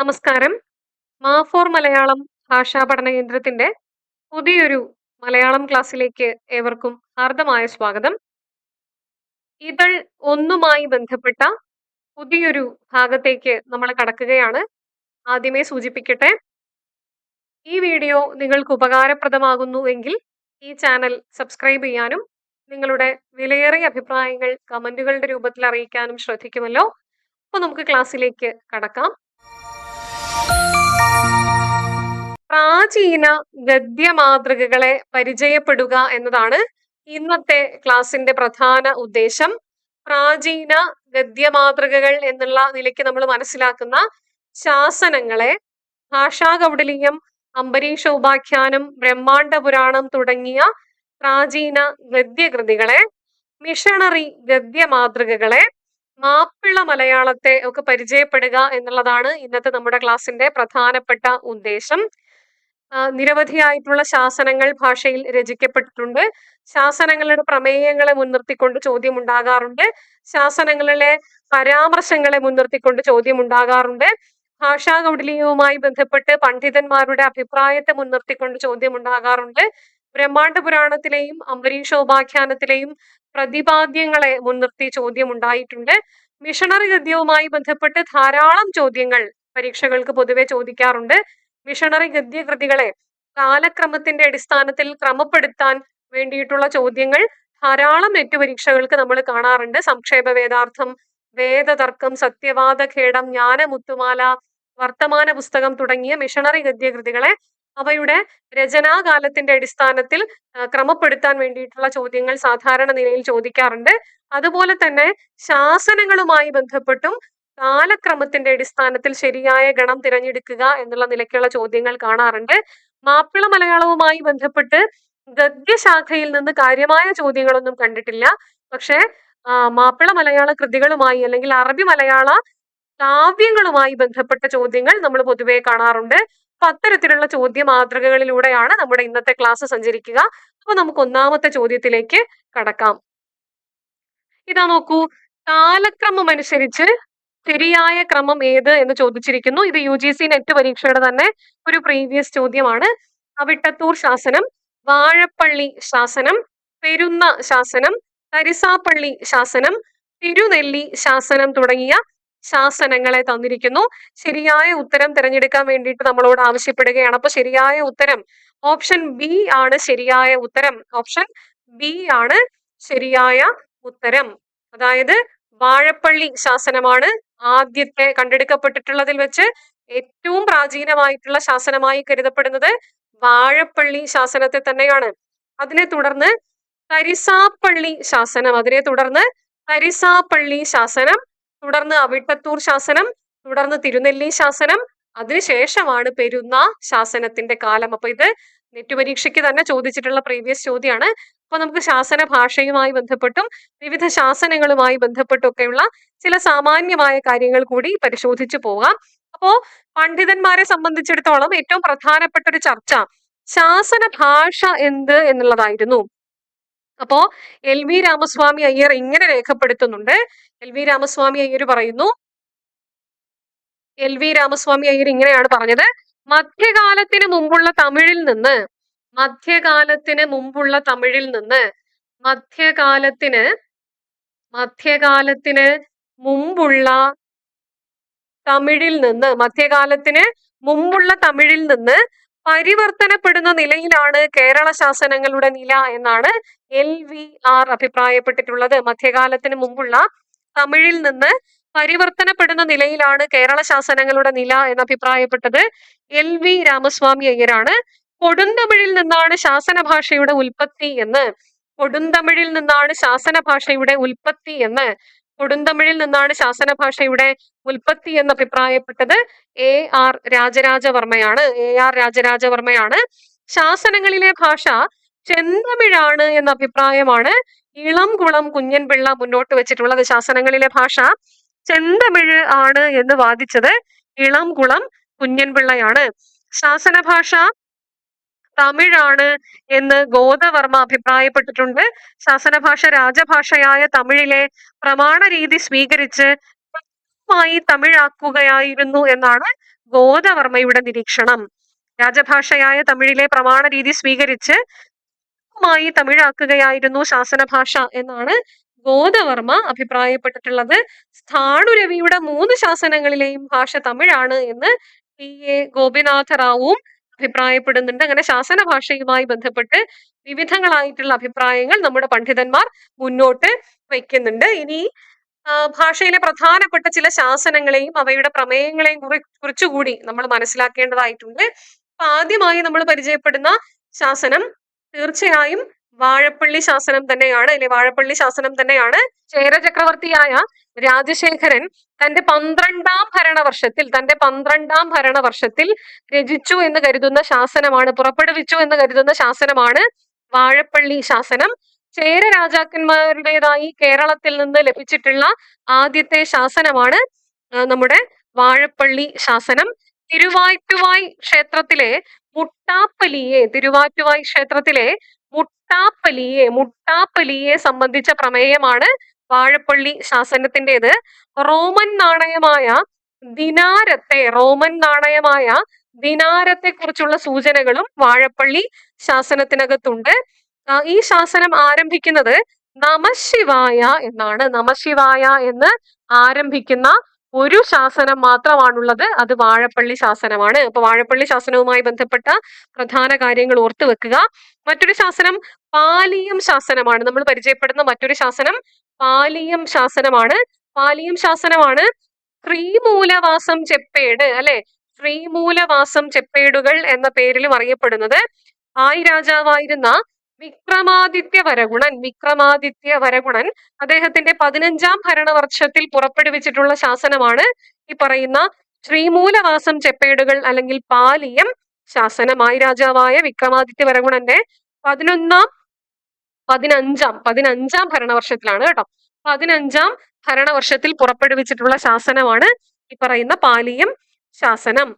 നമസ്കാരം. മാഫോർ മലയാളം ഭാഷാ പഠന കേന്ദ്രത്തിന്റെ പുതിയൊരു മലയാളം ക്ലാസ്സിലേക്ക് ഏവർക്കും ഹാർദമായ സ്വാഗതം. ഇതൾ ഒന്നുമായി ബന്ധപ്പെട്ട പുതിയൊരു ഭാഗത്തേക്ക് നമ്മൾ കടക്കുകയാണ്. ആദ്യമേ സൂചിപ്പിക്കട്ടെ ഈ വീഡിയോ നിങ്ങൾക്ക് ഉപകാരപ്രദമാകുന്നു എങ്കിൽ ഈ ചാനൽ സബ്സ്ക്രൈബ് ചെയ്യാനും നിങ്ങളുടെ വിലയേറിയ അഭിപ്രായങ്ങൾ കമന്റുകളുടെ രൂപത്തിൽ അറിയിക്കാനും ശ്രദ്ധിക്കുമല്ലോ. അപ്പോൾ നമുക്ക് ക്ലാസ്സിലേക്ക് കടക്കാം. പ്രാചീന ഗദ്യ മാതൃകകളെ പരിചയപ്പെടുക എന്നതാണ് ഇന്നത്തെ ക്ലാസിന്റെ പ്രധാന ഉദ്ദേശം. പ്രാചീന ഗദ്യ മാതൃകകൾ എന്നുള്ള നിലയ്ക്ക് നമ്മൾ മനസ്സിലാക്കുന്ന ശാസനങ്ങളെ ഭാഷാ കൗടലീയം അംബരീഷ ഉപാഖ്യാനം ബ്രഹ്മാണ്ട പുരാണം തുടങ്ങിയ പ്രാചീന ഗദ്യകൃതികളെ മിഷണറി ഗദ്യ മാതൃകകളെ മാപ്പിള മലയാളത്തെ ഒക്കെ പരിചയപ്പെടുക എന്നുള്ളതാണ് ഇന്നത്തെ നമ്മുടെ ക്ലാസ്സിന്റെ പ്രധാനപ്പെട്ട ഉദ്ദേശം. നിരവധിയായിട്ടുള്ള ശാസനങ്ങൾ ഭാഷയിൽ രചിക്കപ്പെട്ടിട്ടുണ്ട്. ശാസനങ്ങളുടെ പ്രമേയങ്ങളെ മുൻനിർത്തിക്കൊണ്ട് ചോദ്യം ഉണ്ടാകാറുണ്ട് ശാസനങ്ങളിലെ പരാമർശങ്ങളെ മുൻനിർത്തിക്കൊണ്ട് ചോദ്യം ഉണ്ടാകാറുണ്ട് ഭാഷാ കൗടില്യവുമായി ബന്ധപ്പെട്ട് പണ്ഡിതന്മാരുടെ അഭിപ്രായത്തെ മുൻനിർത്തിക്കൊണ്ട് ചോദ്യം ഉണ്ടാകാറുണ്ട് ബ്രഹ്മാണ്ഡ പുരാണത്തിലെയും അംബരീഷോപാഖ്യാനത്തിലെയും പ്രതിപാദ്യങ്ങളെ മുൻനിർത്തി ചോദ്യം ഉണ്ടായിട്ടുണ്ട് മിഷണറി ഗദ്യവുമായി ബന്ധപ്പെട്ട് ധാരാളം ചോദ്യങ്ങൾ പരീക്ഷകൾക്ക് പൊതുവെ ചോദിക്കാറുണ്ട്. മിഷണറി ഗദ്യകൃതികളെ കാലക്രമത്തിന്റെ അടിസ്ഥാനത്തിൽ ക്രമപ്പെടുത്താൻ വേണ്ടിയിട്ടുള്ള ചോദ്യങ്ങൾ ധാരാളം നെറ്റ് പരീക്ഷകൾക്ക് നമ്മൾ കാണാറുണ്ട്. സംക്ഷേപ വേദാർത്ഥം വേദതർക്കം സത്യവാദ ഖേടം ജ്ഞാനമുത്തുമാല വർത്തമാന പുസ്തകം തുടങ്ങിയ മിഷണറി ഗദ്യകൃതികളെ അവയുടെ രചനാകാലത്തിന്റെ അടിസ്ഥാനത്തിൽ ക്രമപ്പെടുത്താൻ വേണ്ടിയിട്ടുള്ള ചോദ്യങ്ങൾ സാധാരണ നിലയിൽ ചോദിക്കാറുണ്ട്. അതുപോലെ തന്നെ ശാസനങ്ങളുമായി ബന്ധപ്പെട്ടും കാലക്രമത്തിന്റെ അടിസ്ഥാനത്തിൽ ശരിയായ ഗണം തിരഞ്ഞെടുക്കുക എന്നുള്ള നിലയ്ക്കുള്ള ചോദ്യങ്ങൾ കാണാറുണ്ട്. മാപ്പിള മലയാളവുമായി ബന്ധപ്പെട്ട് ഗദ്യശാഖയിൽ നിന്ന് കാര്യമായ ചോദ്യങ്ങളൊന്നും കണ്ടിട്ടില്ല. പക്ഷേ മാപ്പിള മലയാള കൃതികളുമായി അല്ലെങ്കിൽ അറബി മലയാള കാവ്യങ്ങളുമായി ബന്ധപ്പെട്ട ചോദ്യങ്ങൾ നമ്മൾ പൊതുവെ കാണാറുണ്ട്. അപ്പൊ അത്തരത്തിലുള്ള ചോദ്യ മാതൃകകളിലൂടെയാണ് നമ്മുടെ ഇന്നത്തെ ക്ലാസ് സഞ്ചരിക്കുക. അപ്പൊ നമുക്ക് ഒന്നാമത്തെ ചോദ്യത്തിലേക്ക് കടക്കാം. ഇതാ നോക്കൂ. കാലക്രമം അനുസരിച്ച് ശരിയായ ക്രമം ഏത് എന്ന് ചോദിച്ചിരിക്കുന്നു. ഇത് യു ജി സി നെറ്റ് പരീക്ഷയുടെ തന്നെ ഒരു പ്രീവിയസ് ചോദ്യമാണ്. അവിട്ടത്തൂർ ശാസനം വാഴപ്പള്ളി ശാസനം പെരുന്ന ശാസനം തരിസാപ്പള്ളി ശാസനം തിരുനെല്ലി ശാസനം തുടങ്ങിയ ശാസനങ്ങളെ തന്നിരിക്കുന്നു. ശരിയായ ഉത്തരം തിരഞ്ഞെടുക്കാൻ വേണ്ടിയിട്ട് നമ്മളോട് ആവശ്യപ്പെടുകയാണ്. അപ്പൊ ശരിയായ ഉത്തരം ഓപ്ഷൻ ബി ആണ് ശരിയായ ഉത്തരം. ഓപ്ഷൻ ബി ആണ് ശരിയായ ഉത്തരം. അതായത് വാഴപ്പള്ളി ശാസനമാണ് ആദ്യത്തെ കണ്ടെടുക്കപ്പെട്ടിട്ടുള്ളതിൽ വെച്ച് ഏറ്റവും പ്രാചീനമായിട്ടുള്ള ശാസനമായി കരുതപ്പെടുന്നത് വാഴപ്പള്ളി ശാസനത്തെ തന്നെയാണ്. അതിനെ തുടർന്ന് തരിസാപ്പള്ളി ശാസനം. അതിനെ തുടർന്ന് തരിസാപ്പള്ളി ശാസനം. തുടർന്ന് അവിട്ടത്തൂർ ശാസനം തുടർന്ന് തിരുനെല്ലി ശാസനം അതിനുശേഷമാണ് പെരുന്ന ശാസനത്തിന്റെ കാലം. അപ്പൊ ഇത് നെറ്റ് പരീക്ഷയ്ക്ക് തന്നെ ചോദിച്ചിട്ടുള്ള പ്രീവിയസ് ചോദ്യമാണ് അപ്പൊ നമുക്ക് ശാസന ഭാഷയുമായി ബന്ധപ്പെട്ടും വിവിധ ശാസനങ്ങളുമായി ബന്ധപ്പെട്ടൊക്കെയുള്ള ചില സാമാന്യമായ കാര്യങ്ങൾ കൂടി പരിശോധിച്ചു പോകാം. അപ്പോ പണ്ഡിതന്മാരെ സംബന്ധിച്ചിടത്തോളം ഏറ്റവും പ്രധാനപ്പെട്ട ഒരു ചർച്ച ശാസന ഭാഷ എന്ത് എന്നുള്ളതായിരുന്നു. അപ്പോ എൽ വി രാമസ്വാമി അയ്യർ ഇങ്ങനെ രേഖപ്പെടുത്തുന്നുണ്ട്. എൽ വി രാമസ്വാമി അയ്യർ പറയുന്നു. എൽ വി രാമസ്വാമി അയ്യർ ഇങ്ങനെയാണ് പറഞ്ഞത്. മധ്യകാലത്തിന് മുമ്പുള്ള തമിഴിൽ നിന്ന് മധ്യകാലത്തിന് മുമ്പുള്ള തമിഴിൽ നിന്ന് മധ്യകാലത്തിന് മധ്യകാലത്തിന് മുമ്പുള്ള തമിഴിൽ നിന്ന് മധ്യകാലത്തിന് മുമ്പുള്ള തമിഴിൽ നിന്ന് പരിവർത്തനപ്പെടുന്ന നിലയിലാണ് കേരള ശാസനങ്ങളുടെ നില എന്നാണ് എൽ വി ആർ അഭിപ്രായപ്പെട്ടിട്ടുള്ളത്. മധ്യകാലത്തിന് മുമ്പുള്ള തമിഴിൽ നിന്ന് പരിവർത്തനപ്പെടുന്ന നിലയിലാണ് കേരള ശാസനങ്ങളുടെ നില എന്ന് അഭിപ്രായപ്പെട്ടത് എൽ വി രാമസ്വാമി അയ്യരാണ്. കൊടുന്തമിഴിൽ നിന്നാണ് ശാസന ഭാഷയുടെ ഉൽപ്പത്തി എന്ന്. കൊടുന്തമിഴിൽ നിന്നാണ് ശാസന ഭാഷയുടെ ഉൽപ്പത്തി എന്ന്. കൊടുന്തമിഴിൽ നിന്നാണ് ശാസന ഭാഷയുടെ ഉൽപ്പത്തി എന്ന് അഭിപ്രായപ്പെട്ടത് എ ആർ രാജരാജവർമ്മയാണ്. എ ആർ രാജരാജവർമ്മയാണ്. ശാസനങ്ങളിലെ ഭാഷ ചെന്തമിഴാണ് എന്ന അഭിപ്രായമാണ് ഇളം കുളം കുഞ്ഞൻ പിള്ള മുന്നോട്ട് വെച്ചിട്ടുള്ളത് ശാസനങ്ങളിലെ ഭാഷ. ചെന്തമിഴ് ആണ് എന്ന് വാദിച്ചത് ഇളം കുളം കുഞ്ഞൻ പിള്ളയാണ് ശാസന ഭാഷ തമിഴാണ് എന്ന് ഗോദവർമ്മ അഭിപ്രായപ്പെട്ടിട്ടുണ്ട്. ശാസന ഭാഷ രാജഭാഷയായ തമിഴിലെ പ്രമാണ രീതി സ്വീകരിച്ച് മായി തമിഴാക്കുകയായിരുന്നു എന്നാണ് ഗോദവർമ്മയുടെ നിരീക്ഷണം. രാജഭാഷയായ തമിഴിലെ പ്രമാണ രീതി സ്വീകരിച്ച് മായി തമിഴാക്കുകയായിരുന്നു ശാസനഭാഷ എന്നാണ് ഗോദവർമ്മ അഭിപ്രായപ്പെട്ടിട്ടുള്ളത്. സ്ഥാണുരവിയുടെ മൂന്ന് ശാസനങ്ങളിലെയും ഭാഷ തമിഴാണ് എന്ന് പി. എ. ഗോപിനാഥ റാവുവും അഭിപ്രായപ്പെടുന്നുണ്ട്. അങ്ങനെ ശാസന ഭാഷയുമായി ബന്ധപ്പെട്ട് വിവിധങ്ങളായിട്ടുള്ള അഭിപ്രായങ്ങൾ നമ്മുടെ പണ്ഡിതന്മാർ മുന്നോട്ട് വയ്ക്കുന്നുണ്ട് ഇനി ഭാഷയിലെ പ്രധാനപ്പെട്ട ചില ശാസനങ്ങളെയും അവയുടെ പ്രമേയങ്ങളെയും കുറി കുറിച്ചുകൂടി നമ്മൾ മനസ്സിലാക്കേണ്ടതായിട്ടുണ്ട്. അപ്പൊ ആദ്യമായി നമ്മൾ പരിചയപ്പെടുന്ന ശാസനം തീർച്ചയായും വാഴപ്പള്ളി ശാസനം തന്നെയാണ് അല്ലെ വാഴപ്പള്ളി ശാസനം തന്നെയാണ് ചേര ചക്രവർത്തിയായ രാജശേഖരൻ തന്റെ പന്ത്രണ്ടാം ഭരണവർഷത്തിൽ തന്റെ പന്ത്രണ്ടാം ഭരണവർഷത്തിൽ രചിച്ചു എന്ന് കരുതുന്ന ശാസനമാണ് പുറപ്പെടുവിച്ചു എന്ന് കരുതുന്ന ശാസനമാണ് വാഴപ്പള്ളി ശാസനം. ചേര രാജാക്കന്മാരുടേതായി കേരളത്തിൽ നിന്ന് ലഭിച്ചിട്ടുള്ള ആദ്യത്തെ ശാസനമാണ് നമ്മുടെ വാഴപ്പള്ളി ശാസനം. തിരുവാറ്റുവായ് ക്ഷേത്രത്തിലെ മുട്ടാപ്പലിയെ തിരുവാറ്റുവായ് ക്ഷേത്രത്തിലെ മുട്ടാപ്പലിയെ മുട്ടാപ്പലിയെ സംബന്ധിച്ച പ്രമേയമാണ് വാഴപ്പള്ളി ശാസനത്തിന്റെത്. റോമൻ നാണയമായ ദിനാരത്തെ റോമൻ നാണയമായ ദിനാരത്തെ കുറിച്ചുള്ള സൂചനകളും വാഴപ്പള്ളി ശാസനത്തിനകത്തുണ്ട്. ഈ ശാസനം ആരംഭിക്കുന്നത് നമശിവായ എന്നാണ്. നമശിവായ എന്ന് ആരംഭിക്കുന്ന ഒരു ശാസനം മാത്രമാണുള്ളത്. അത് വാഴപ്പള്ളി ശാസനമാണ്. അപ്പൊ വാഴപ്പള്ളി ശാസനവുമായി ബന്ധപ്പെട്ട പ്രധാന കാര്യങ്ങൾ ഓർത്തു വെക്കുക. മറ്റൊരു ശാസനം പാലിയം ശാസനമാണ്. നമ്മൾ പരിചയപ്പെടുന്ന മറ്റൊരു ശാസനം പാലിയം ശാസനമാണ്. പാലിയം ശാസനമാണ് ശ്രീമൂലവാസം ചെപ്പേട് അല്ലെ? ശ്രീമൂലവാസം ചെപ്പേടുകൾ എന്ന പേരിലും അറിയപ്പെടുന്നത്. ആയി രാജാവായിരുന്ന വിക്രമാദിത്യ വരഗുണൻ വിക്രമാദിത്യ വരഗുണൻ അദ്ദേഹത്തിന്റെ പതിനഞ്ചാം ഭരണവർഷത്തിൽ പുറപ്പെടുവിച്ചിട്ടുള്ള ശാസനമാണ് ഈ പറയുന്ന ശ്രീമൂലവാസം ചെപ്പേടുകൾ അല്ലെങ്കിൽ പാലിയം ശാസനമായി രാജാവായ വിക്രമാദിത്യ വരഗുണന്റെ പതിനൊന്നാം പതിനഞ്ചാം പതിനഞ്ചാം ഭരണവർഷത്തിലാണ് കേട്ടോ. പതിനഞ്ചാം ഭരണവർഷത്തിൽ പുറപ്പെടുവിച്ചിട്ടുള്ള ശാസനമാണ് ഈ പറയുന്ന പാലിയം ശാസനം.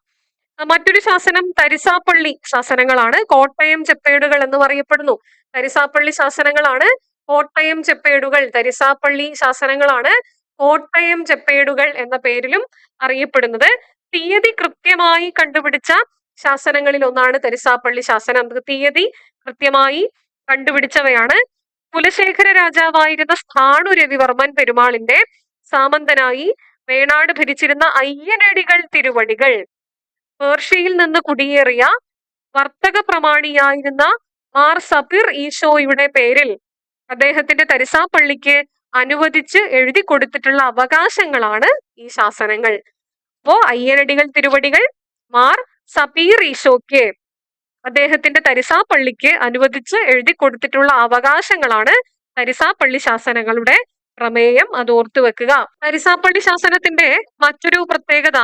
മറ്റൊരു ശാസനം തരിസാപ്പള്ളി ശാസനങ്ങളാണ്. കോട്ടയം ചെപ്പേടുകൾ എന്ന് പറയപ്പെടുന്നു. തരിസാപ്പള്ളി ശാസനങ്ങളാണ്. കോട്ടയം ചെപ്പേടുകൾ തരിസാപ്പള്ളി ശാസനങ്ങളാണ് കോട്ടയം ചെപ്പേടുകൾ എന്ന പേരിലും അറിയപ്പെടുന്നത്. തീയതി കൃത്യമായി കണ്ടുപിടിച്ച ശാസനങ്ങളിൽ ഒന്നാണ് തരിസാപ്പള്ളി ശാസനം. തീയതി കൃത്യമായി കണ്ടുപിടിച്ചവയാണ്. കുലശേഖര രാജാവായിരുന്ന സ്ഥാണു രവിവർമ്മൻ പെരുമാളിന്റെ സാമന്തനായി വേണാട് ഭരിച്ചിരുന്ന അയ്യനടികൾ തിരുവടികൾ. പേർഷ്യയിൽ നിന്ന് കുടിയേറിയ വർത്തക പ്രമാണിയായിരുന്ന മാർ സബിർ ഈശോയുടെ പേരിൽ അദ്ദേഹത്തിന്റെ തരിസാപ്പള്ളിക്ക് അനുവദിച്ച് എഴുതി കൊടുത്തിട്ടുള്ള അവകാശങ്ങളാണ് ഈ ശാസനങ്ങൾ. അപ്പോ അയ്യനടികൾ തിരുവടികൾ മാർ സബീർ ഈശോയ്ക്ക് അദ്ദേഹത്തിന്റെ തരിസാപ്പള്ളിക്ക് അനുവദിച്ച് എഴുതി കൊടുത്തിട്ടുള്ള അവകാശങ്ങളാണ് തരിസാപ്പള്ളി ശാസനങ്ങളുടെ പ്രമേയം. അത് ഓർത്തു വെക്കുക തരിസാപ്പള്ളി ശാസനത്തിന്റെ മറ്റൊരു പ്രത്യേകത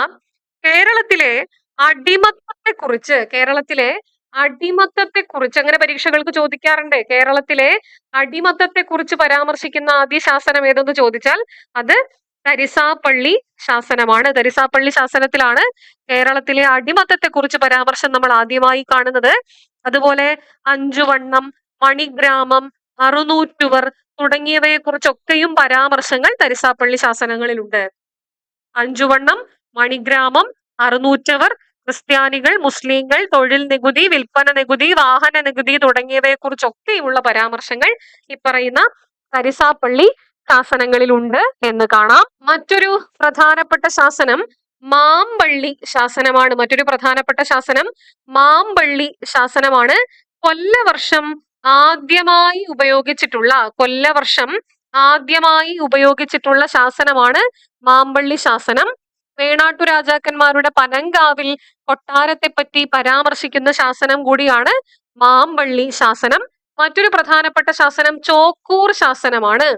കേരളത്തിലെ അടിമത്തത്തെ കുറിച്ച് കേരളത്തിലെ അടിമത്തത്തെ കുറിച്ച് അങ്ങനെ പരീക്ഷകൾക്ക് ചോദിക്കാറുണ്ട്. കേരളത്തിലെ അടിമത്തത്തെ കുറിച്ച് പരാമർശിക്കുന്ന ആദ്യ ശാസനം ഏതെന്ന് ചോദിച്ചാൽ അത് തരിസാപ്പള്ളി ശാസനമാണ്. തരിസാപ്പള്ളി ശാസനത്തിലാണ് കേരളത്തിലെ അടിമത്തത്തെ കുറിച്ച് പരാമർശം നമ്മൾ ആദ്യമായി കാണുന്നത്. അതുപോലെ അഞ്ചുവണ്ണം മണിഗ്രാമം അറുനൂറ്റുവർ തുടങ്ങിയവയെ കുറിച്ചൊക്കെയും പരാമർശങ്ങൾ തരിസാപ്പള്ളി ശാസനങ്ങളിലുണ്ട്. അഞ്ചുവണ്ണം മണിഗ്രാമം അറുനൂറ്റവർ ക്രിസ്ത്യാനികൾ മുസ്ലിങ്ങൾ തൊഴിൽ നികുതി വിൽപ്പന നികുതി വാഹന നികുതി തുടങ്ങിയവയെ കുറിച്ചൊക്കെയുള്ള പരാമർശങ്ങൾ ഈ പറയുന്ന തരിസാപ്പള്ളി ശാസനങ്ങളിലുണ്ട് എന്ന് കാണാം. മറ്റൊരു പ്രധാനപ്പെട്ട ശാസനം മാമ്പള്ളി ശാസനമാണ്. മറ്റൊരു പ്രധാനപ്പെട്ട ശാസനം മാമ്പള്ളി ശാസനമാണ്. കൊല്ലവർഷം ആദ്യമായി ഉപയോഗിച്ചിട്ടുള്ള കൊല്ലവർഷം ആദ്യമായി ഉപയോഗിച്ചിട്ടുള്ള ശാസനമാണ് മാമ്പള്ളി ശാസനം. വേണാട്ടു രാജാക്കന്മാരുടെ പനങ്കാവിൽ കൊട്ടാരത്തെപ്പറ്റി പരാമർശിക്കുന്ന ശാസനം കൂടിയാണ് മാമ്പള്ളി ശാസനം. മറ്റൊരു പ്രധാനപ്പെട്ട ശാസനം ചോക്കൂർ ശാസനമാണ്.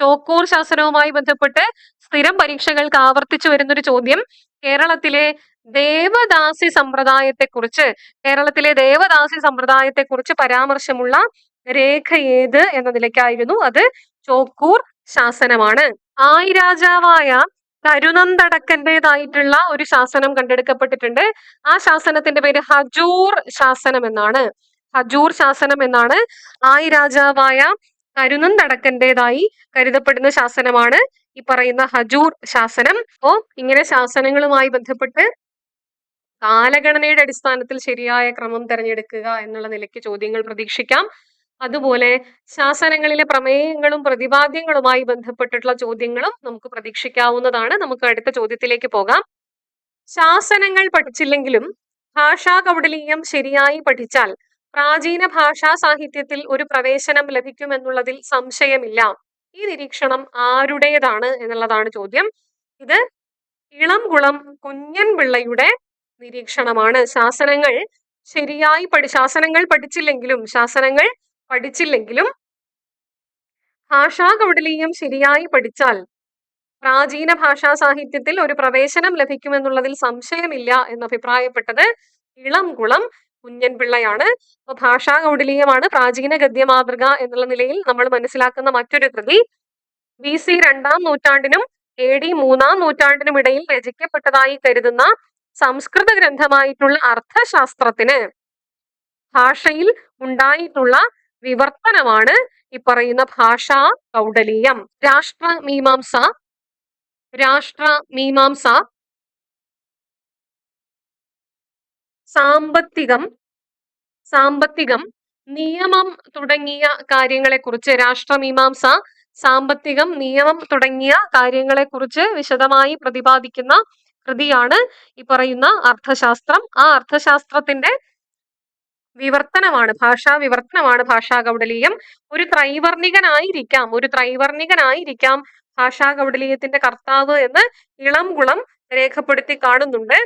ചോക്കൂർ ശാസനവുമായി ബന്ധപ്പെട്ട് സ്ഥിരം പരീക്ഷകൾക്ക് ആവർത്തിച്ചു വരുന്നൊരു ചോദ്യം കേരളത്തിലെ ദേവദാസി സമ്പ്രദായത്തെ കുറിച്ച് കേരളത്തിലെ ദേവദാസി സമ്പ്രദായത്തെ കുറിച്ച് പരാമർശമുള്ള രേഖ ഏത് എന്ന നിലയ്ക്കായിരുന്നു അത് ചോക്കൂർ ശാസനമാണ്. ആയി രാജാവായ കരുനന്തടക്കന്റേതായിട്ടുള്ള ഒരു ശാസനം കണ്ടെടുക്കപ്പെട്ടിട്ടുണ്ട്. ആ ശാസനത്തിന്റെ പേര് ഹജൂർ ശാസനം എന്നാണ്. ഹജൂർ ശാസനം എന്നാണ് ആയി രാജാവായ കരുനന്തടക്കന്റേതായി കരുതപ്പെടുന്ന ശാസനമാണ് ഈ പറയുന്ന ഹജൂർ ശാസനം. അപ്പോ ഇങ്ങനെ ശാസനങ്ങളുമായി ബന്ധപ്പെട്ട് കാലഗണനയുടെ അടിസ്ഥാനത്തിൽ ശരിയായ ക്രമം തിരഞ്ഞെടുക്കുക എന്നുള്ള നിലയ്ക്ക് ചോദ്യങ്ങൾ പ്രതീക്ഷിക്കാം. അതുപോലെ ശാസനങ്ങളിലെ പ്രമേയങ്ങളും പ്രതിപാദ്യങ്ങളുമായി ബന്ധപ്പെട്ടിട്ടുള്ള ചോദ്യങ്ങളും നമുക്ക് പ്രതീക്ഷിക്കാവുന്നതാണ്. നമുക്ക് അടുത്ത ചോദ്യത്തിലേക്ക് പോകാം. ശാസനങ്ങൾ പഠിച്ചില്ലെങ്കിലും ഭാഷാ കൗടലീയം ശരിയായി പഠിച്ചാൽ പ്രാചീന ഭാഷാ സാഹിത്യത്തിൽ ഒരു പ്രവേശനം ലഭിക്കുമെന്നുള്ളതിൽ സംശയമില്ല. ഈ നിരീക്ഷണം ആരുടേതാണ് എന്നുള്ളതാണ് ചോദ്യം. ഇത് ഇളംകുളം കുഞ്ഞൻ പിള്ളയുടെ നിരീക്ഷണമാണ്. ശാസനങ്ങൾ ശരിയായി പഠി ശാസനങ്ങൾ പഠിച്ചില്ലെങ്കിലും ശാസനങ്ങൾ പഠിച്ചില്ലെങ്കിലും ഭാഷാ കൗടലീയം ശരിയായി പഠിച്ചാൽ പ്രാചീന ഭാഷാ സാഹിത്യത്തിൽ ഒരു പ്രവേശനം ലഭിക്കുമെന്നുള്ളതിൽ സംശയമില്ല എന്ന് അഭിപ്രായപ്പെട്ടത് ഇളംകുളം കുഞ്ഞൻപിള്ളയാണ്. അപ്പൊ ഭാഷാ കൗടലീയമാണ് പ്രാചീന ഗദ്യ മാതൃക എന്നുള്ള നിലയിൽ നമ്മൾ മനസ്സിലാക്കുന്ന മറ്റൊരു കൃതി. ബി സി രണ്ടാം നൂറ്റാണ്ടിനും എ ഡി മൂന്നാം നൂറ്റാണ്ടിനും ഇടയിൽ രചിക്കപ്പെട്ടതായി കരുതുന്ന സംസ്കൃത ഗ്രന്ഥമായിട്ടുള്ള അർത്ഥശാസ്ത്രത്തിന് ഭാഷയിൽ ഉണ്ടായിട്ടുള്ള വിവർത്തനമാണ് ഈ പറയുന്ന ഭാഷാ കൗടലീയം. രാഷ്ട്ര മീമാംസ രാഷ്ട്ര മീമാംസ സാമ്പത്തികം സാമ്പത്തികം നിയമം തുടങ്ങിയ കാര്യങ്ങളെക്കുറിച്ച് രാഷ്ട്രമീമാംസ സാമ്പത്തികം നിയമം തുടങ്ങിയ കാര്യങ്ങളെക്കുറിച്ച് വിശദമായി പ്രതിപാദിക്കുന്ന കൃതിയാണ് ഈ പറയുന്ന അർത്ഥശാസ്ത്രം. ആ അർത്ഥശാസ്ത്രത്തിന്റെ വിവർത്തനമാണ്. ഭാഷാ വിവർത്തനമാണ് ഭാഷാ കൗടലീയം. ഒരു ത്രൈവർണികനായിരിക്കാം. ഒരു ത്രൈവർണികനായിരിക്കാം ഭാഷാ കൗടലീയത്തിന്റെ കർത്താവ് എന്ന് ഇളംകുളം രേഖപ്പെടുത്തി കാണുന്നുണ്ട്.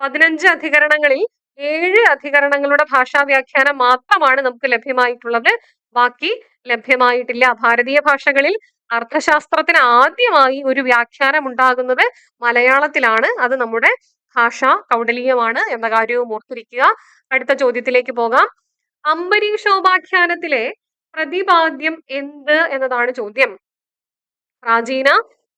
പതിനഞ്ച് അധികരണങ്ങളിൽ ഏഴ് അധികരണങ്ങളുടെ ഭാഷാ വ്യാഖ്യാനം മാത്രമാണ് നമുക്ക് ലഭ്യമായിട്ടുള്ളത്. ബാക്കി ലഭ്യമായിട്ടില്ല. ഭാരതീയ ഭാഷകളിൽ അർത്ഥശാസ്ത്രത്തിന് ആദ്യമായി ഒരു വ്യാഖ്യാനം ഉണ്ടാകുന്നത് മലയാളത്തിലാണ്. അത് നമ്മുടെ ഭാഷാ കൗടലീയമാണ് എന്ന കാര്യവും ഓർത്തിരിക്കുക. അടുത്ത ചോദ്യത്തിലേക്ക് പോകാം. അംബരീഷോപാഖ്യാനത്തിലെ പ്രതിപാദ്യം എന്ത് എന്നതാണ് ചോദ്യം. പ്രാചീന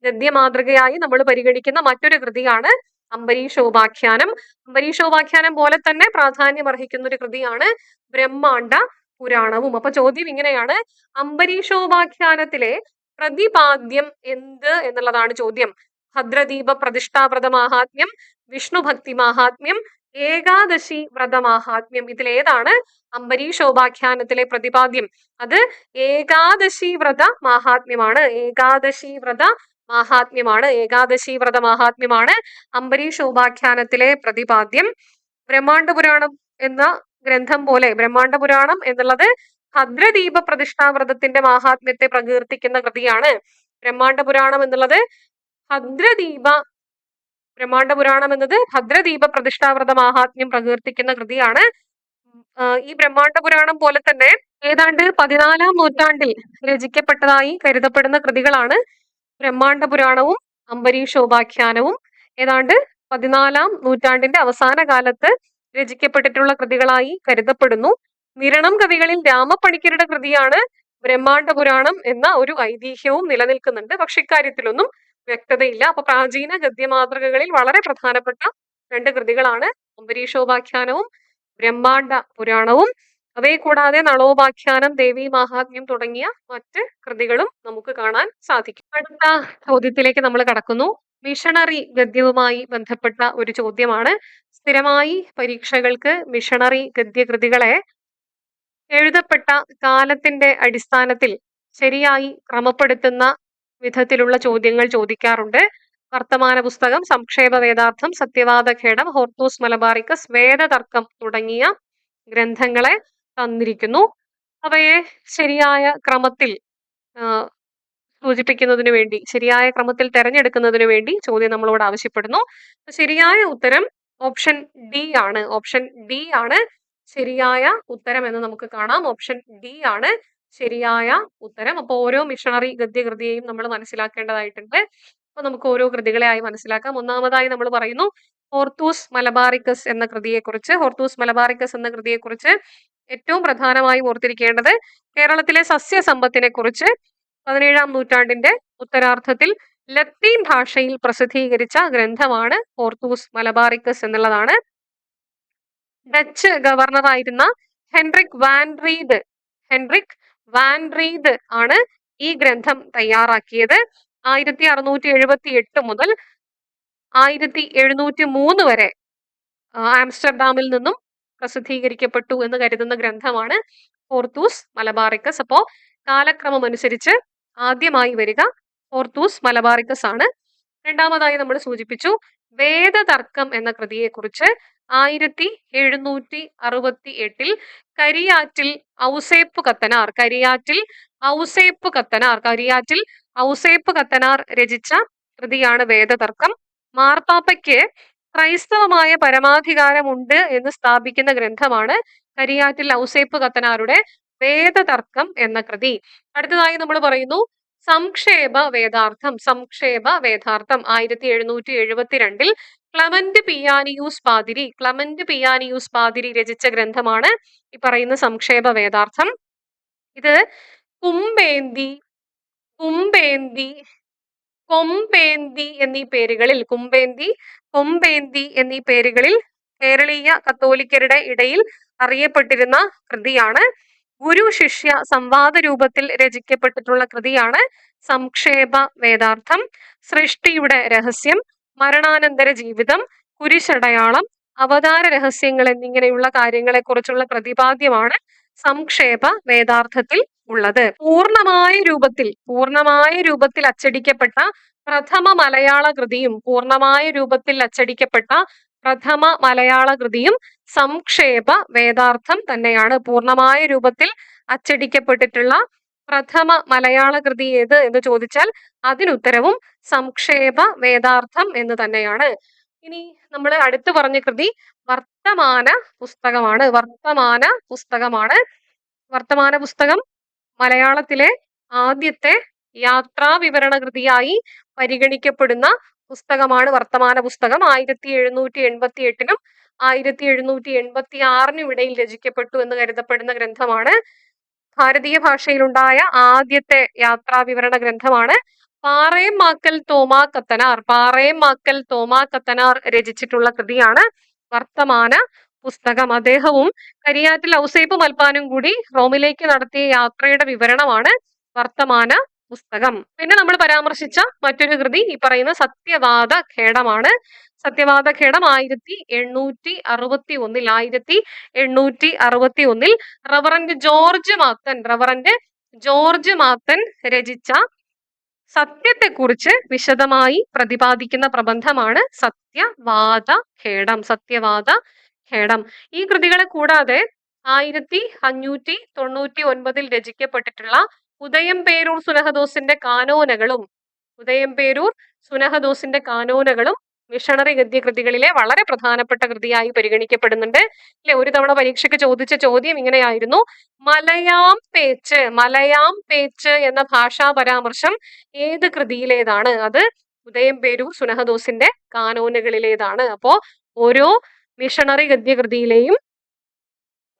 ഗദ്യ മാതൃകയായി നമ്മൾ പരിഗണിക്കുന്ന മറ്റൊരു കൃതിയാണ് അംബരീഷോപാഖ്യാനം. അംബരീഷോപാഖ്യാനം പോലെ തന്നെ പ്രാധാന്യം അർഹിക്കുന്ന ഒരു കൃതിയാണ് ബ്രഹ്മാണ്ട പുരാണവും. അപ്പൊ ചോദ്യം ഇങ്ങനെയാണ്. അംബരീഷോപാഖ്യാനത്തിലെ പ്രതിപാദ്യം എന്ത് എന്നുള്ളതാണ് ചോദ്യം. ഭദ്രദീപ പ്രതിഷ്ഠാവ്രത മാഹാത്മ്യം വിഷ്ണു ഭക്തി മാഹാത്മ്യം ഏകാദശി വ്രത മാഹാത്മ്യം ഇതിലേതാണ് അംബരീഷോപാഖ്യാനത്തിലെ പ്രതിപാദ്യം. അത് ഏകാദശി വ്രത മാഹാത്മ്യമാണ്. ഏകാദശി വ്രത മാഹാത്മ്യമാണ്. ഏകാദശി വ്രത മാഹാത്മ്യമാണ് അംബരീഷോപാഖ്യാനത്തിലെ പ്രതിപാദ്യം. ബ്രഹ്മാണ്ഡ പുരാണം എന്ന ഗ്രന്ഥം പോലെ ബ്രഹ്മാണ്ഡ പുരാണം എന്നുള്ളത് ഭദ്രദീപ പ്രതിഷ്ഠാവ്രതത്തിന്റെ മാഹാത്മ്യത്തെ പ്രകീർത്തിക്കുന്ന കൃതിയാണ്. ബ്രഹ്മാണ്ഡ പുരാണം എന്നുള്ളത് ഭദ്രദീപ ബ്രഹ്മാണ്ഡ പുരാണം എന്നത് ഭദ്രദീപ പ്രതിഷ്ഠാവ്രത മാഹാത്മ്യം പ്രകീർത്തിക്കുന്ന കൃതിയാണ്. ഈ ബ്രഹ്മാണ്ഡ പുരാണം പോലെ തന്നെ ഏതാണ്ട് പതിനാലാം നൂറ്റാണ്ടിൽ രചിക്കപ്പെട്ടതായി കരുതപ്പെടുന്ന കൃതികളാണ് ബ്രഹ്മാണ്ഡ പുരാണവും അംബരീഷോപാഖ്യാനവും. ഏതാണ്ട് പതിനാലാം നൂറ്റാണ്ടിന്റെ അവസാന കാലത്ത് രചിക്കപ്പെട്ടിട്ടുള്ള കൃതികളായി കരുതപ്പെടുന്നു. നിരണം കവികളിൽ രാമപ്പണിക്കരുടെ കൃതിയാണ് ബ്രഹ്മാണ്ഡ പുരാണം എന്ന ഒരു ഐതിഹ്യവും നിലനിൽക്കുന്നുണ്ട്. പക്ഷെ ഇക്കാര്യത്തിലൊന്നും വ്യക്തതയില്ല. അപ്പൊ പ്രാചീന ഗദ്യ മാതൃകകളിൽ വളരെ പ്രധാനപ്പെട്ട രണ്ട് കൃതികളാണ് അംബരീഷോപാഖ്യാനവും ബ്രഹ്മാണ്ഡ പുരാണവും. അവയെ കൂടാതെ നളോപാഖ്യാനം ദേവി മഹാത്മ്യം തുടങ്ങിയ മറ്റ് കൃതികളും നമുക്ക് കാണാൻ സാധിക്കും. അടുത്ത ചോദ്യത്തിലേക്ക് നമ്മൾ കടക്കുന്നു. മിഷണറി ഗദ്യവുമായി ബന്ധപ്പെട്ട ഒരു ചോദ്യമാണ്. സ്ഥിരമായി പരീക്ഷകൾക്ക് മിഷണറി ഗദ്യകൃതികളെ എഴുതപ്പെട്ട കാലത്തിന്റെ അടിസ്ഥാനത്തിൽ ശരിയായി ക്രമപ്പെടുത്തുന്ന വിധത്തിലുള്ള ചോദ്യങ്ങൾ ചോദിക്കാറുണ്ട്. വർത്തമാന പുസ്തകം സംക്ഷേപ വേദാർത്ഥം സത്യവാദ ഖേടം ഹോർത്തൂസ് മലബാറിക്കസ് വേദതർക്കം തുടങ്ങിയ ഗ്രന്ഥങ്ങളെ തന്നിരിക്കുന്നു. അവയെ ശരിയായ ക്രമത്തിൽ സൂചിപ്പിക്കുന്നതിന് വേണ്ടി ശരിയായ ക്രമത്തിൽ തെരഞ്ഞെടുക്കുന്നതിന് വേണ്ടി ചോദ്യം നമ്മളോട് ആവശ്യപ്പെടുന്നു. ശരിയായ ഉത്തരം ഓപ്ഷൻ ഡി ആണ്. ഓപ്ഷൻ ഡി ആണ് ശരിയായ ഉത്തരം എന്ന് നമുക്ക് കാണാം. ഓപ്ഷൻ ഡി ആണ് ശരിയായ ഉത്തരം. അപ്പൊ ഓരോ മിഷണറി ഗദ്യകൃതിയെയും നമ്മൾ മനസ്സിലാക്കേണ്ടതായിട്ടുണ്ട്. അപ്പൊ നമുക്ക് ഓരോ കൃതികളെയായി മനസ്സിലാക്കാം. ഒന്നാമതായി നമ്മൾ പറയുന്നു ഹോർത്തൂസ് മലബാറിക്കസ് എന്ന കൃതിയെക്കുറിച്ച്. ഹോർത്തൂസ് മലബാറിക്കസ് എന്ന കൃതിയെക്കുറിച്ച് ഏറ്റവും പ്രധാനമായി ഓർത്തിരിക്കേണ്ടത് കേരളത്തിലെ സസ്യസമ്പത്തിനെ കുറിച്ച് പതിനേഴാം നൂറ്റാണ്ടിന്റെ ഉത്തരാർത്ഥത്തിൽ ലത്തീൻ ഭാഷയിൽ പ്രസിദ്ധീകരിച്ച ഗ്രന്ഥമാണ് ഹോർത്തൂസ് മലബാറിക്കസ് എന്നുള്ളതാണ്. Dutch ഗവർണറായിരുന്ന Hendrik van Rheede Hendrik van Rheede ആണ് ഈ ഗ്രന്ഥം തയ്യാറാക്കിയത്. ആയിരത്തി അറുന്നൂറ്റി എഴുപത്തി എട്ട് മുതൽ ആയിരത്തി എഴുന്നൂറ്റി മൂന്ന് വരെ ആംസ്റ്റർഡാമിൽ നിന്നും പ്രസിദ്ധീകരിക്കപ്പെട്ടു എന്ന് കരുതുന്ന ഗ്രന്ഥമാണ് ഫോർത്തൂസ് മലബാറിക്കസ്. അപ്പോ കാലക്രമം അനുസരിച്ച് ആദ്യമായി വരിക ഫോർത്തൂസ് മലബാറിക്കസ് ആണ്. രണ്ടാമതായി നമ്മൾ സൂചിപ്പിച്ചു വേദതർക്കം എന്ന കൃതിയെക്കുറിച്ച് ആയിരത്തി എഴുന്നൂറ്റി അറുപത്തി എട്ടിൽ കരിയാറ്റിൽ ഔസേപ്പ് കത്തനാർ കരിയാറ്റിൽ ഔസേപ്പ് കത്തനാർ കരിയാറ്റിൽ ഔസേപ്പ് കത്തനാർ രചിച്ച കൃതിയാണ് വേദതർക്കം. മാർപ്പാപ്പയ്ക്ക് ക്രൈസ്തവമായ പരമാധികാരമുണ്ട് എന്ന് സ്ഥാപിക്കുന്ന ഗ്രന്ഥമാണ് കരിയാറ്റിൽ ഔസേപ്പ് കത്തനാരുടെ വേദതർക്കം എന്ന കൃതി. അടുത്തതായി നമ്മൾ പറയുന്നു സംക്ഷേപ വേദാർത്ഥം സംക്ഷേപ വേദാർത്ഥം ആയിരത്തി എഴുന്നൂറ്റി എഴുപത്തിരണ്ടിൽ ക്ലമന്റ് പിയാനിയൂസ് പാതിരി ക്ലമന്റ് പിയാനിയൂസ് പാതിരി രചിച്ച ഗ്രന്ഥമാണ് ഈ പറയുന്ന സംക്ഷേപ വേദാർത്ഥം. ഇത് കുമ്പേന്തി കുമ്പേന്തി കൊമ്പേന്തി എന്നീ പേരുകളിൽ കുമ്പേന്തി കൊമ്പേന്തി എന്നീ പേരുകളിൽ കേരളീയ കത്തോലിക്കരുടെ ഇടയിൽ അറിയപ്പെട്ടിരുന്ന കൃതിയാണ്. ഗുരു ശിഷ്യ സംവാദ രൂപത്തിൽ രചിക്കപ്പെട്ടിട്ടുള്ള കൃതിയാണ് സംക്ഷേപ വേദാർത്ഥം. സൃഷ്ടിയുടെ രഹസ്യം മരണാനന്തര ജീവിതം കുരിശടയാളം അവതാര രഹസ്യങ്ങൾ എന്നിങ്ങനെയുള്ള കാര്യങ്ങളെ കുറിച്ചുള്ള പ്രതിപാദ്യമാണ് സംക്ഷേപ വേദാർത്ഥത്തിൽ ഉള്ളത്. പൂർണമായ രൂപത്തിൽ പൂർണമായ രൂപത്തിൽ അച്ചടിക്കപ്പെട്ട പ്രഥമ മലയാള കൃതിയും പൂർണമായ രൂപത്തിൽ അച്ചടിക്കപ്പെട്ട പ്രഥമ മലയാള കൃതിയും സംക്ഷേപ വേദാർത്ഥം തന്നെയാണ്. പൂർണമായ രൂപത്തിൽ അച്ചടിക്കപ്പെട്ടിട്ടുള്ള പ്രഥമ മലയാള കൃതി ഏത് എന്ന് ചോദിച്ചാൽ അതിനുത്തരവും സംക്ഷേപ വേദാർത്ഥം എന്ന് തന്നെയാണ്. ഇനി നമ്മൾ അടുത്ത് പറഞ്ഞ കൃതി വർത്തമാന പുസ്തകമാണ്. വർത്തമാന പുസ്തകമാണ്. വർത്തമാന പുസ്തകം മലയാളത്തിലെ ആദ്യത്തെ യാത്രാ വിവരണ കൃതിയായി പരിഗണിക്കപ്പെടുന്ന പുസ്തകമാണ് വർത്തമാന പുസ്തകം. ആയിരത്തി എഴുന്നൂറ്റി എൺപത്തി എട്ടിനും ആയിരത്തി എഴുന്നൂറ്റി എൺപത്തി ആറിനും ഇടയിൽ രചിക്കപ്പെട്ടു എന്ന് കരുതപ്പെടുന്ന ഗ്രന്ഥമാണ്. ഭാരതീയ ഭാഷയിലുണ്ടായ ആദ്യത്തെ യാത്രാ വിവരണ ഗ്രന്ഥമാണ്. പാറയം മാക്കൽ തോമാ കത്തനാർ. പാറയം മാക്കൽ തോമാ കത്തനാർ രചിച്ചിട്ടുള്ള കൃതിയാണ് വർത്തമാന പുസ്തകം. അദ്ദേഹവും കരിയാറ്റിൽ ഔസേപ്പ് മൽപ്പാനും കൂടി റോമിലേക്ക് നടത്തിയ യാത്രയുടെ വിവരണമാണ് വർത്തമാന പുസ്തകം. പിന്നെ നമ്മൾ പരാമർശിച്ച മറ്റൊരു കൃതി ഈ പറയുന്ന സത്യവാദ ഖേടമാണ്. സത്യവാദ ഖേടം ആയിരത്തി എണ്ണൂറ്റി അറുപത്തി ഒന്നിൽ ആയിരത്തി എണ്ണൂറ്റി അറുപത്തി ഒന്നിൽ reverend George Mathan reverend George Mathan രചിച്ച സത്യത്തെക്കുറിച്ച് വിശദമായി പ്രതിപാദിക്കുന്ന പ്രബന്ധമാണ് സത്യവാദ ഖേടം സത്യവാദ ഖേടം. ഈ കൃതികളെ കൂടാതെ ആയിരത്തി അഞ്ഞൂറ്റി തൊണ്ണൂറ്റി ഒൻപതിൽ രചിക്കപ്പെട്ടിട്ടുള്ള ഉദയം പേരൂർ സുനഹദോസിന്റെ കാനോനകളും ഉദയം പേരൂർ സുനഹദോസിന്റെ കാനോനകളും മിഷണറി ഗദ്യകൃതികളിലെ വളരെ പ്രധാനപ്പെട്ട കൃതിയായി പരിഗണിക്കപ്പെടുന്നുണ്ട്. അല്ലെ ഒരു തവണ പരീക്ഷയ്ക്ക് ചോദിച്ച ചോദ്യം ഇങ്ങനെയായിരുന്നു. മലയാം പേച്ച് മലയാം പേച്ച് എന്ന ഭാഷാ പരാമർശം ഏത് കൃതിയിലേതാണ്? അത് ഉദയം പേരൂർ സുനഹദോസിന്റെ കാനോനുകളിലേതാണ്. അപ്പോ ഓരോ മിഷണറി ഗദ്യകൃതിയിലെയും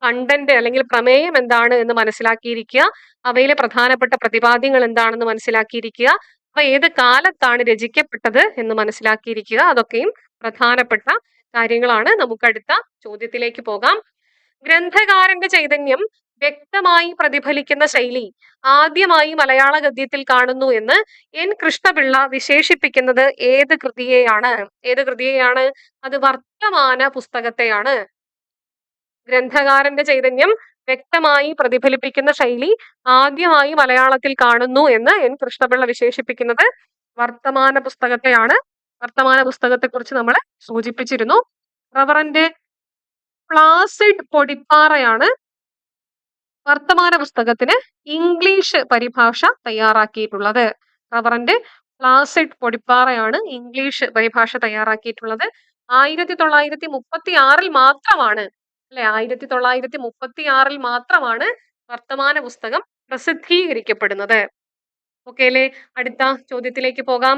കണ്ടന്റ് അല്ലെങ്കിൽ പ്രമേയം എന്താണ് എന്ന് മനസ്സിലാക്കിയിരിക്കുക. അവയിലെ പ്രധാനപ്പെട്ട പ്രതിപാദ്യങ്ങൾ എന്താണെന്ന് മനസ്സിലാക്കിയിരിക്കുക. അവ ഏത് കാലത്താണ് രചിക്കപ്പെട്ടത് എന്ന് മനസ്സിലാക്കിയിരിക്കുക. അതൊക്കെയും പ്രധാനപ്പെട്ട കാര്യങ്ങളാണ്. നമുക്ക് അടുത്ത ചോദ്യത്തിലേക്ക് പോകാം. ഗ്രന്ഥകാരന്റെ ചൈതന്യം വ്യക്തമായി പ്രതിഫലിക്കുന്ന ശൈലി ആദ്യമായി മലയാള ഗദ്യത്തിൽ കാണുന്നു എന്ന് എൻ. കൃഷ്ണപിള്ള വിശേഷിപ്പിക്കുന്നത് ഏത് കൃതിയെയാണ്? ഏത് കൃതിയെയാണ്? അത് വർത്തമാന പുസ്തകത്തെയാണ്. ഗ്രന്ഥകാരന്റെ ചൈതന്യം വ്യക്തമായി പ്രതിഫലിപ്പിക്കുന്ന ശൈലി ആദ്യമായി മലയാളത്തിൽ കാണുന്നു എന്ന് എൻ കൃഷ്ണപിള്ള വിശേഷിപ്പിക്കുന്നത് വർത്തമാന പുസ്തകത്തെയാണ്. വർത്തമാന പുസ്തകത്തെക്കുറിച്ച് നമ്മൾ സൂചിപ്പിച്ചിരുന്നു. റവറന്റ് പ്ലാസിഡ് പൊടിപ്പാറയാണ് വർത്തമാന പുസ്തകത്തിന് ഇംഗ്ലീഷ് പരിഭാഷ തയ്യാറാക്കിയിട്ടുള്ളത്. റവറന്റ് പ്ലാസിഡ് പൊടിപ്പാറയാണ് ഇംഗ്ലീഷ് പരിഭാഷ തയ്യാറാക്കിയിട്ടുള്ളത്. ആയിരത്തി തൊള്ളായിരത്തി മുപ്പത്തി ആറിൽ മാത്രമാണ് അല്ലെ? ആയിരത്തി തൊള്ളായിരത്തി മുപ്പത്തി ആറിൽ മാത്രമാണ് വർത്തമാന പുസ്തകം പ്രസിദ്ധീകരിക്കപ്പെടുന്നത്. ഓക്കെ അല്ലെ? അടുത്ത ചോദ്യത്തിലേക്ക് പോകാം.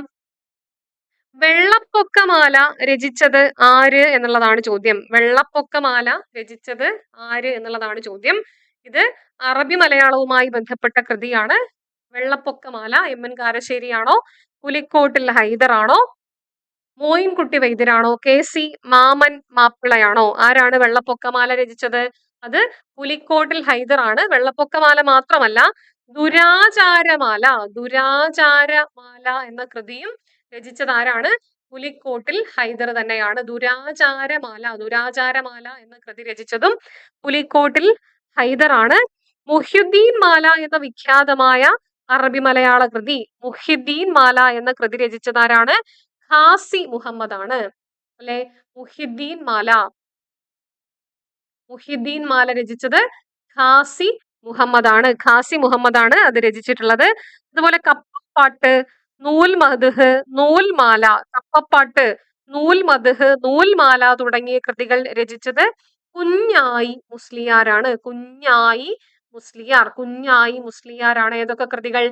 വെള്ളപ്പൊക്കമാല രചിച്ചത് ആര് എന്നുള്ളതാണ് ചോദ്യം. വെള്ളപ്പൊക്കമാല രചിച്ചത് ആര് എന്നുള്ളതാണ് ചോദ്യം. ഇത് അറബി മലയാളവുമായി ബന്ധപ്പെട്ട കൃതിയാണ്. വെള്ളപ്പൊക്കമാല എം എൻ കാരശ്ശേരിയാണോ? പുലിക്കോട്ടിൽ ഹൈദറാണോ മോയിൻകുട്ടി വൈദ്യരാണോ? കെ സി മാമൻ മാപ്പിളയാണോ? ആരാണ് വെള്ളപ്പൊക്കമാല രചിച്ചത്? അത് പുലിക്കോട്ടിൽ ഹൈദറാണ് വെള്ളപ്പൊക്കമാല മാത്രമല്ല ദുരാചാരമാല ദുരാചാരമാല എന്ന കൃതിയും രചിച്ചത് ആരാണ്? പുലിക്കോട്ടിൽ ഹൈദർ തന്നെയാണ്. ദുരാചാരമാല ദുരാചാരമാല എന്ന കൃതി രചിച്ചതും പുലിക്കോട്ടിൽ ഹൈദർ ആണ് മുഹ്യുദ്ദീൻ മാല എന്ന വിഖ്യാതമായ അറബി മലയാള കൃതി മുഹ്യുദ്ദീൻ മാല എന്ന കൃതി രചിച്ചതാരാണ് ഖാസി മുഹമ്മദ് ആണ് അല്ലെ? മുഹിദ്ദീൻ മാല. മുഹിദ്ദീൻ മാല രചിച്ചത് ഖാസി മുഹമ്മദ് ആണ് ഖാസി മുഹമ്മദ് ആണ് അത് രചിച്ചിട്ടുള്ളത്. അതുപോലെ കപ്പപ്പാട്ട് നൂൽ മധുഹ് നൂൽ മാല കപ്പപ്പാട്ട് നൂൽ മധുഹ് നൂൽ മാല തുടങ്ങിയ കൃതികൾ രചിച്ചത് കുഞ്ഞായി മുസ്ലിയാരാണ്. കുഞ്ഞായി മുസ്ലിയാർ കുഞ്ഞായി മുസ്ലിയാരാണ്. ഏതൊക്കെ കൃതികൾ?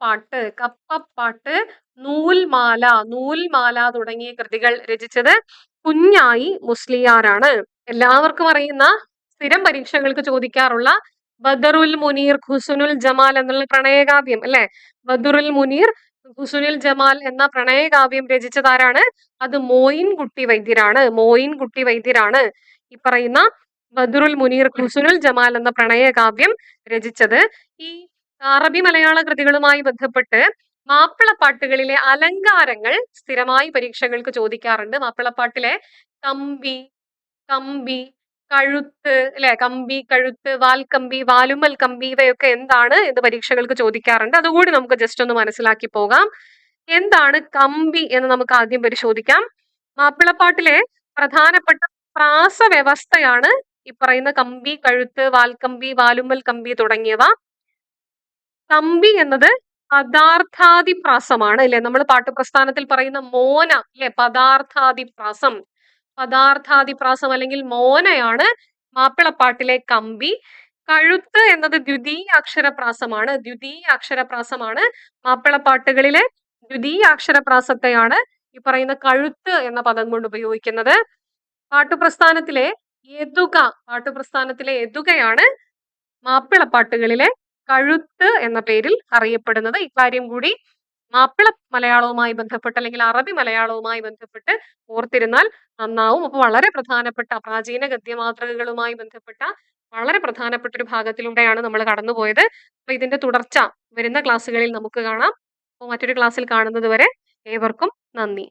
കപ്പാട്ട് കപ്പപ്പാട്ട് നൂൽമാല നൂൽമാല തുടങ്ങിയ കൃതികൾ രചിച്ചത് കുഞ്ഞായി മുസ്ലിയാരാണ്. എല്ലാവർക്കും അറിയുന്ന സ്ഥിരം പരീക്ഷകൾക്ക് ചോദിക്കാറുള്ള ബദറുൽ മുനീർ ഖുസുനുൽ ജമാൽ എന്നുള്ള പ്രണയകാവ്യം അല്ലെ? ബദറുൽ മുനീർ ഖുസുനുൽ ജമാൽ എന്ന പ്രണയകാവ്യം രചിച്ചതാരാണ്? അത് മോയിൻ കുട്ടി വൈദ്യരാണ് മോയിൻ കുട്ടി വൈദ്യരാണ്. ഈ പറയുന്ന ബദറുൽ മുനീർ ഖുസുനുൽ ജമാൽ എന്ന പ്രണയകാവ്യം രചിച്ചത് ഈ അറബി മലയാള കൃതികളുമായി ബന്ധപ്പെട്ട് മാപ്പിളപ്പാട്ടുകളിലെ അലങ്കാരങ്ങൾ സ്ഥിരമായി പരീക്ഷകൾക്ക് ചോദിക്കാറുണ്ട്. മാപ്പിളപ്പാട്ടിലെ കമ്പി കമ്പി കഴുത്ത് അല്ലെ? കമ്പി കഴുത്ത് വാൽക്കമ്പി വാലുമൽ കമ്പി ഇവയൊക്കെ എന്താണ് എന്ന് പരീക്ഷകൾക്ക് ചോദിക്കാറുണ്ട്. അതുകൂടി നമുക്ക് ജസ്റ്റ് ഒന്ന് മനസ്സിലാക്കി പോകാം. എന്താണ് കമ്പി എന്ന് നമുക്ക് ആദ്യം പരിശോധിക്കാം. മാപ്പിളപ്പാട്ടിലെ പ്രധാനപ്പെട്ട പ്രാസ വ്യവസ്ഥയാണ് ഈ പറയുന്ന കമ്പി കഴുത്ത് വാൽക്കമ്പി വാലുമൽ കമ്പി തുടങ്ങിയവ. കമ്പി എന്നത് പദാർത്ഥാതിപ്രാസമാണ് അല്ലെ? നമ്മൾ പാട്ടുപ്രസ്ഥാനത്തിൽ പറയുന്ന മോന അല്ലെ? പദാർത്ഥാതിപ്രാസം പദാർത്ഥാതിപ്രാസം അല്ലെങ്കിൽ മോനയാണ് മാപ്പിളപ്പാട്ടിലെ കമ്പി. കഴുത്ത് എന്നത് ദ്വിതീയ അക്ഷരപ്രാസമാണ് ദ്വിതീയ അക്ഷരപ്രാസമാണ് മാപ്പിളപ്പാട്ടുകളിലെ ദ്വിതീയ അക്ഷരപ്രാസത്തെയാണ് ഈ പറയുന്ന കഴുത്ത് എന്ന പദം കൊണ്ട് ഉപയോഗിക്കുന്നത്. പാട്ടുപ്രസ്ഥാനത്തിലെ എതുക പാട്ടുപ്രസ്ഥാനത്തിലെ എതുകയാണ് മാപ്പിളപ്പാട്ടുകളിലെ കഴുത്ത് എന്ന പേരിൽ അറിയപ്പെടുന്നത്. ഇക്കാര്യം കൂടി മാപ്പിള മലയാളവുമായി ബന്ധപ്പെട്ട് അല്ലെങ്കിൽ അറബി മലയാളവുമായി ബന്ധപ്പെട്ട് ഓർത്തിരുന്നാൽ നന്നാവും. അപ്പൊ വളരെ പ്രധാനപ്പെട്ട പ്രാചീന ഗദ്യമാതൃകകളുമായി ബന്ധപ്പെട്ട വളരെ പ്രധാനപ്പെട്ട ഒരു ഭാഗത്തിലൂടെയാണ് നമ്മൾ കടന്നുപോയത്. അപ്പൊ ഇതിന്റെ തുടർച്ച വരുന്ന ക്ലാസ്സുകളിൽ നമുക്ക് കാണാം. അപ്പോൾ മറ്റൊരു ക്ലാസ്സിൽ കാണുന്നത് വരെ ഏവർക്കും നന്ദി.